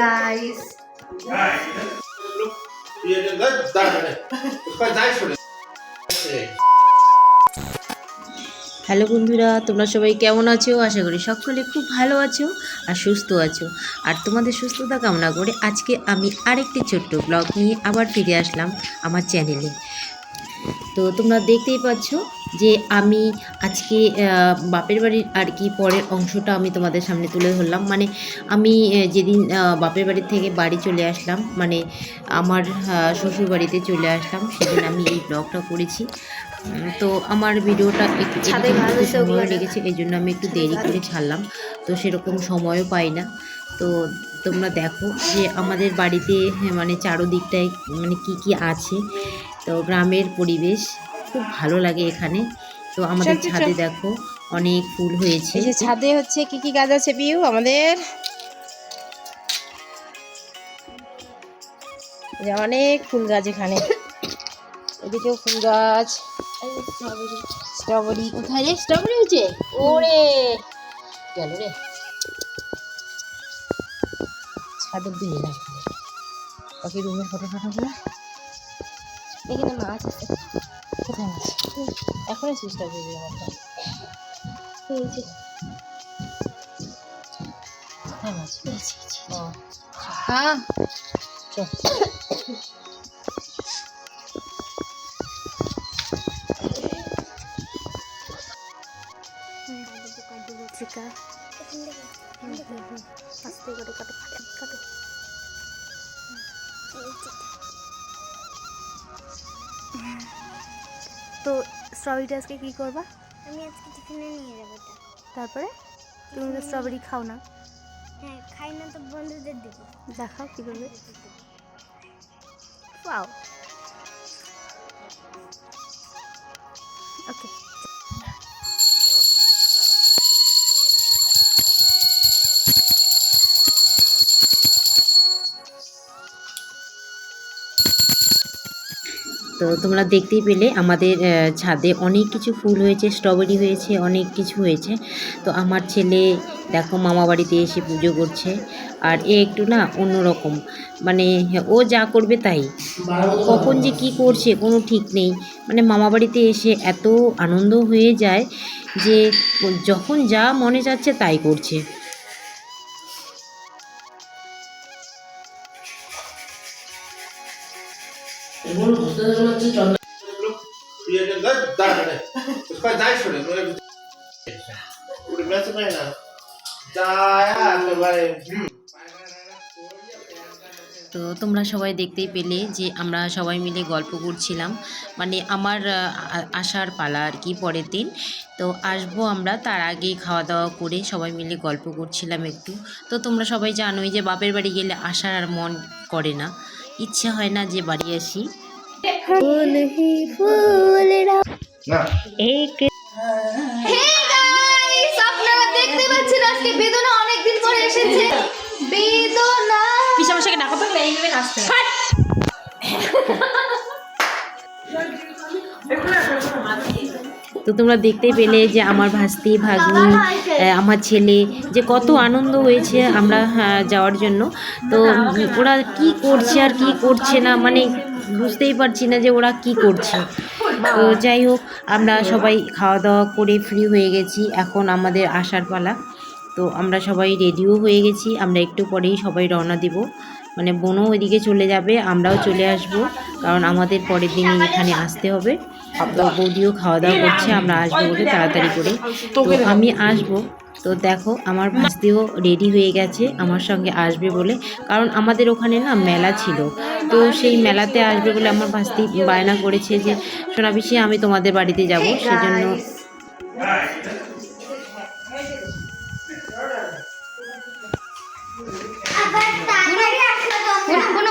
Guys hello বন্ধুরা, তোমরা সবাই কেমন আছো? আশা করি সকলে খুব ভালো আছো আর সুস্থ আছো। আর তোমাদের সুস্থতা কামনা করে আজকে আমি আরেকটি ছোট্ট ব্লগ নিয়ে আবার ফিরে আসলাম আমার চ্যানেলে তো তোমরা দেখতেই পাচ্ছ যে আমি আজকে বাপের বাড়ির আর কি পরের অংশটা আমি তোমাদের সামনে তুলে ধরলাম। মানে আমি যেদিন বাপের বাড়ির থেকে বাড়ি চলে আসলাম মানে আমার শ্বশুর বাড়িতে চলে আসলাম সেদিন আমি এই ব্লগটা করেছি। তো আমার ভিডিওটা একটু সময় লেগেছে এই জন্য আমি একটু দেরি করে ছাড়লাম। তো সেরকম সময়ও পাই না। তো তোমরা দেখো যে আমাদের বাড়িতে মানে চারোদিকটায় মানে কি কি আছে। তো গ্রামের পরিবেশ খুব ভালো লাগে এখানে। তো আমাদের ছাদে দেখো অনেক ফুল হয়েছে। ছাদে হচ্ছে কি কি গাছ আছে পিউ আমাদের অনেক ফুল গাছ এখানে। এদিকেও ফুল গাছ। স্ট্রবেরি। কোথায় রে? স্ট্রবেরি হয়েছে? ওরে! গেল রে। ছাদের দিয়ে না বাকি রুমের ফটো ফটোগুলো এখানে মাছ আছে কোথায় মাছ এখন আছে স্ট্রবেরি আমার এই যে কোথায় মাছ ও হ্যাঁ চল তো স্ট্রবেরিটা আজকে কী করবা? আমি আজকে টিফিনে নিয়ে যাব তারপরে? তুমি তো স্ট্রবেরি খাও না। হ্যাঁ খাই না তো বন্ধুদের দেবো। দেখাও কী করবে পাও ওকে তো তোমরা দেখতেই পেলে আমাদের ছাদে অনেক কিছু ফুল হয়েছে, স্ট্রবেরি হয়েছে, অনেক কিছু হয়েছে। তো আমার ছেলে, দেখো মামা বাড়িতে এসে পুজো করছে। আর এ একটু না অন্যরকম মানে ও যা করবে তাই। কখন যে কি করছে কোনো ঠিক নেই। মানে মামা বাড়িতে এসে এত আনন্দ হয়ে যায় যে, যখন যা মনে যাচ্ছে তাই করছে। তো তোমরা সবাই দেখতেই পেলে যে আমরা সবাই মিলে গল্প করছিলাম। মানে আমার আসার পালা আর কি পরের দিন। তো আসব আমরা, তার আগে খাওয়া দাওয়া করে সবাই মিলে গল্প করছিলাম একটু। তো তোমরা সবাই জানোই যে বাপের বাড়ি গেলে আসার আর মন করে না। ইচ্ছে হয় না যে বাড়ি আসি। আপনারা দেখতে পাচ্ছেন আজকে বেদনা অনেকদিন পরে এসেছে। বেদনা। পিসামশাকে ডাকা নাচতে হয়। তো তোমরা দেখতেই পেলে যে আমার ভাস্তি ভাগ্নি আমার ছেলে যে কত আনন্দ হয়েছে আমরা আহ, যাওয়ার জন্য। তো ওরা কি করছে আর কি করছে না মানে বুঝতেই পারছি না যে ওরা কি করছে। তো যাই হোক, আমরা সবাই খাওয়া দাওয়া করে ফ্রি হয়ে গেছি। এখন আমাদের আসার পালা। তো আমরা সবাই রেডিও হয়ে গেছি। আমরা একটু পরেই সবাই রওনা দিব। মানে বোনও ওইদিকে চলে যাবে আমরাও চলে আসব কারণ আমাদের পরের দিনে এখানে আসতে হবে। বৌদিও খাওয়া দাওয়া করছে আমরা আসব বলে তাড়াতাড়ি করে। তো আমি আসব। তো দেখো আমার ভাস্তিও রেডি হয়ে গেছে আমার সঙ্গে আসবে বলে। কারণ আমাদের ওখানে না মেলা ছিল। তো সেই মেলাতে আসবে বলে আমার ভাস্তি বায়না করেছে যে সোনা পিসি আমি তোমাদের বাড়িতে যাব। সেজন্য আবার তাড়াতাড়ি আসলে তো কোনো কোনো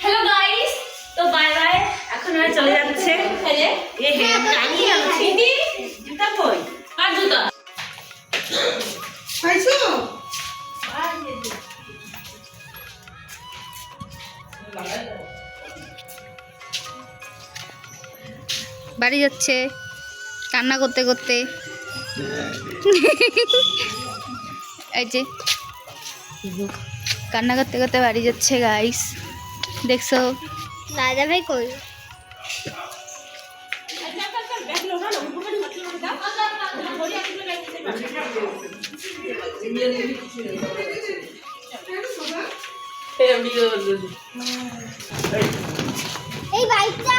হ্যালো গাইস তো বাই বাই এখন আর চলে যাচ্ছে। জুতা কই? আর জুতা? বাড়ি যাচ্ছে। কান্না করতে করতে। এই যে। কান্না করতে করতে বাড়ি যাচ্ছে গাইস দেখছ? দাদা ভাই কই? এই বাইকটা।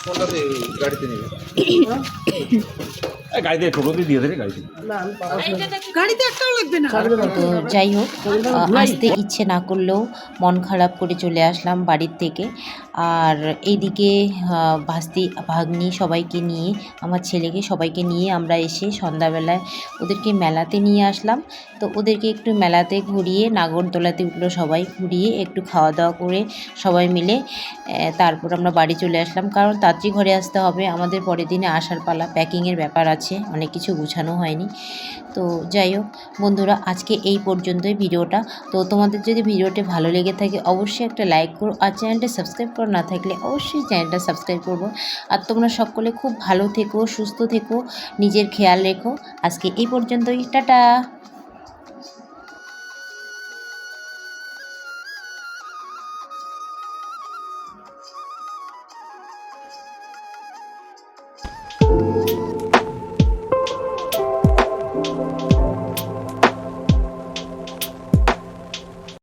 কোনটাতে গাড়িতে নেবে গাড়িতে টোটোতে দিয়ে দেবে গাড়িতে তো। যাই হোক আসতে ইচ্ছে না করলেও মন খারাপ করে চলে আসলাম বাড়ির থেকে। আর এইদিকে ভাস্তি ভাগ্নি সবাইকে নিয়ে আমার ছেলেকে সবাইকে নিয়ে আমরা এসে সন্ধ্যাবেলায় ওদেরকে মেলাতে নিয়ে আসলাম। তো ওদেরকে একটু মেলাতে ঘুরিয়ে নাগরদোলাতে উঠল সবাই ঘুরিয়ে একটু খাওয়া দাওয়া করে সবাই মিলে তারপর আমরা বাড়ি চলে আসলাম। কারণ তাড়াতাড়ি ঘরে আসতে হবে। আমাদের পরের দিনে আসার পালা প্যাকিংয়ের ব্যাপার আছে, অনেক কিছু গুছানো হয়নি। তো যাই হোক, বন্ধুরা, আজকে এই পর্যন্তই ভিডিওটা। তো তোমাদের যদি ভিডিওটি ভালো লেগে থাকে, অবশ্যই একটা লাইক করো আর চ্যানেলটা সাবস্ক্রাইব করা। না থাকলে অবশ্যই চ্যানেলটা সাবস্ক্রাইব করব। আর তোমরা সকলে খুব ভালো থেকো, সুস্থ থেকো, নিজের খেয়াল রেখো। আজকে এই পর্যন্তই, টাটা!